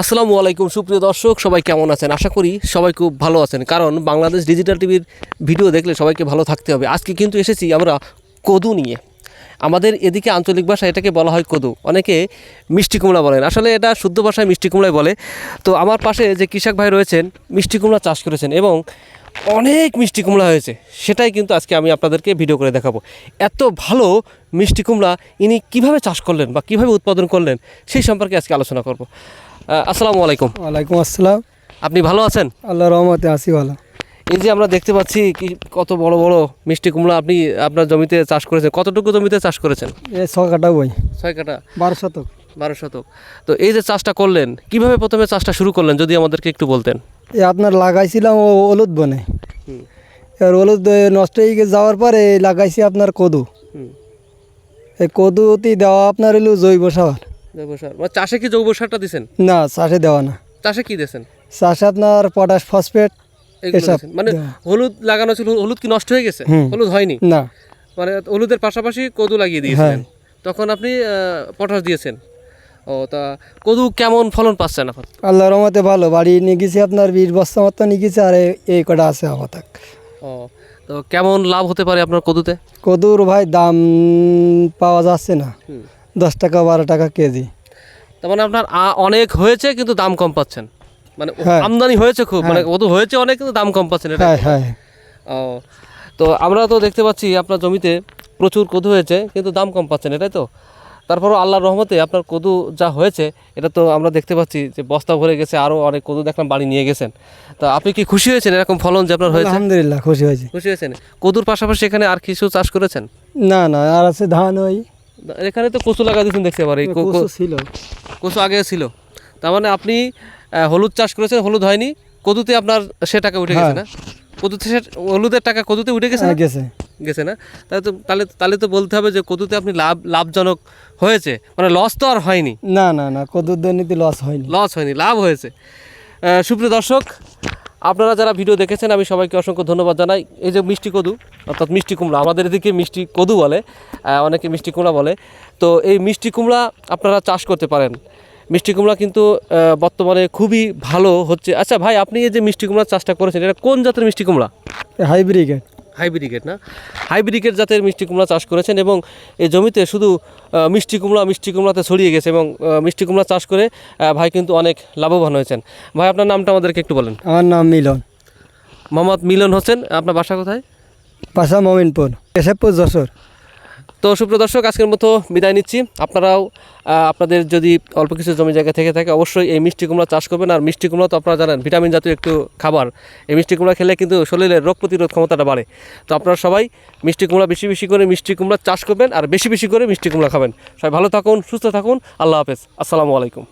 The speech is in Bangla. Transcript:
আসসালামু আলাইকুম, সুপ্রিয় দর্শক, সবাই কেমন আছেন? আশা করি সবাই খুব ভালো আছেন। কারণ বাংলাদেশ ডিজিটাল টিভির ভিডিও দেখলে সবাইকে ভালো থাকতে হবে। আজকে কিন্তু এসেছি আমরা কদু নিয়ে। আমাদের এদিকে আঞ্চলিক ভাষা এটাকে বলা হয় কদু। অনেকে মিষ্টি কুমড়া বলেন। আসলে এটা শুদ্ধ ভাষায় মিষ্টি কুমড়াই বলে। তো আমার পাশে যে কৃষক ভাই রয়েছেন, মিষ্টি কুমড়া চাষ করেছেন এবং অনেক মিষ্টি কুমড়া হয়েছে, সেটাই কিন্তু আজকে আমি আপনাদেরকে ভিডিও করে দেখাবো। এত ভালো মিষ্টি কুমড়া, ইনি কীভাবে চাষ করলেন বা কীভাবে উৎপাদন করলেন, সেই সম্পর্কে আজকে আলোচনা করব। আসসালামু আলাইকুম। ওয়ালাইকুম আসসালাম। আপনি ভালো আছেন? আল্লাহ রহমতে আসি ভালো। এই যে আমরা দেখতে পাচ্ছি কি কত বড় বড় মিষ্টি কুমড়া আপনি আপনার জমিতে চাষ করেছেন। কতটুকু জমিতে চাষ করেছেন? এই ছ কাটা বই। ছয় কাটা বারো শতক। বারো শতক। তো এই যে চাষটা করলেন কীভাবে প্রথমে চাষটা শুরু করলেন যদি আমাদেরকে একটু বলতেন? এই আপনার লাগাইছিলাম ও হলুদ বনে। এবার হলুদ এ, নষ্ট হয়ে গিয়ে যাওয়ার পরে এই লাগাইছি আপনার কদু। এই কদুতি দেওয়া আপনার এলো জৈব সার। জৈব সার মানে চাষে কি জৈব সারটা দিছেন? না চাষে দেওয়া না। চাষে কি দিয়েছেন? চাষে আপনার পটাশ ফসফেট এসব মানে হলুদ লাগানো ছিল হলুদ কি নষ্ট হয়ে গেছে? হলুদ হয়নি? না। মানে হলুদের পাশাপাশি কদু লাগিয়ে দিয়েছিলেন। তখন আপনি পটাশ দিয়েছেন। ও তা কদু কেমন ফলন পাচ্ছেন এখন? আল্লাহ রহমতে ভালো। বাড়ি নিয়ে গেছি আপনার বিশ বস্তা মতো নিয়ে গেছি আর এই- কটা আছে আপাতক। ও তো কেমন লাভ হতে পারে আপনার কদুতে? কদুর ভাই দাম পাওয়া যাচ্ছে না। দশ টাকা বারো টাকা কেজি। তার মানে আপনার আ- অনেক হয়েছে কিন্তু দাম কম পাচ্ছেন। মানে হ্যাঁ। আমদানি হয়েছে খুব মানে কত হয়েছে অনেক কিন্তু দাম কম পাচ্ছেন এটা। হ্যাঁ হ্যাঁ। ও তো আমরা তো দেখতে পাচ্ছি আপনার জমিতে প্রচুর কদু হয়েছে কিন্তু দাম কম পাচ্ছেন এটাই তো। তারপরও আল্লাহর রহমতে আপনার কদু যা হয়েছে এটা তো আমরা দেখতে পাচ্ছি যে বস্তা ভরে গেছে আরও অনেক কদু দেখলাম বাড়ি নিয়ে গেছেন। তা আপনি কি খুশি হয়েছেন এরকম ফলন যে আপনার হয়েছে? আলহামদুলিল্লাহ খুশি হয়েছি। খুশি হয়েছেন। কদুর পাশাপাশি এখানে আর কিছু চাষ করেছেন? না না আর আছে ধান ওই। এখানে তো কচু লাগা দিয়েছেন দেখতে পারি কচু ছিল। কচু আগে ছিল। তার মানে আপনি হলুদ চাষ করেছেন হলুদ হয়নি কদুতে আপনার সে টাকা উঠে গেছে না? কদুতে সে হলুদের টাকা কদুতে উঠে গেছে হ্যাঁ, গেছে। গেছে না? তাহলে তো তাহলে তাহলে তো বলতে হবে যে কদুতে আপনি লাভ লাভজনক হয়েছে। মানে লস তো আর হয়নি। না না না কদুর দুর্নীতি লস হয়নি। লস হয়নি লাভ হয়েছে। সুপ্রিয় দর্শক আপনারা যারা ভিডিও দেখেছেন, আমি সবাইকে অসংখ্য ধন্যবাদ জানাই। এই যে মিষ্টি কদু, অর্থাৎ মিষ্টি কুমড়া, আমাদের এদিকে মিষ্টি কদু বলে অনেকে মিষ্টি কুমড়া বলে। তো এই মিষ্টি কুমড়া আপনারা চাষ করতে পারেন। মিষ্টি কুমড়া কিন্তু বর্তমানে খুবই ভালো হচ্ছে। আচ্ছা ভাই, আপনি এই যে মিষ্টি কুমড়া চাষটা করেছেন, এটা কোন জাতের মিষ্টি কুমড়া? হাইব্রিড। হাইব্রিকেট না? হাইব্রিগেড জাতের মিষ্টি কুমড়া চাষ করেছেন এবং এই জমিতে শুধু মিষ্টি কুমড়া মিষ্টি কুমড়াতে ছড়িয়ে গেছে এবং মিষ্টি কুমড়া চাষ করে ভাই কিন্তু অনেক লাভবান হয়েছেন। ভাই আপনার নামটা আমাদেরকে একটু বলেন। আমার নাম মিলন। মোহাম্মদ মিলন হোসেন আপনার বাসা কোথায়? বাসা মমিনপুর কেশবপুর যশোর। তো সুপ্রিয় দর্শক, আজকের মতো বিদায় নিচ্ছি। আপনারাও আপনাদের যদি অল্প কিছু জমি জায়গা থেকে থাকে, অবশ্যই এই মিষ্টি কুমড়া চাষ করবেন। আর মিষ্টি কুমড়া তো আপনারা জানেন, ভিটামিন জাতীয় একটু খাবার। এই মিষ্টি কুমড়া খেলে কিন্তু শরীরের রোগ প্রতিরোধ ক্ষমতাটা বাড়ে। তো আপনারা সবাই মিষ্টি কুমড়া বেশি বেশি করে মিষ্টি কুমড়া চাষ করবেন, আর বেশি বেশি করে মিষ্টি কুমড়া খাবেন। সবাই ভালো থাকুন, সুস্থ থাকুন। আল্লাহ হাফেজ। আসসালামু আলাইকুম।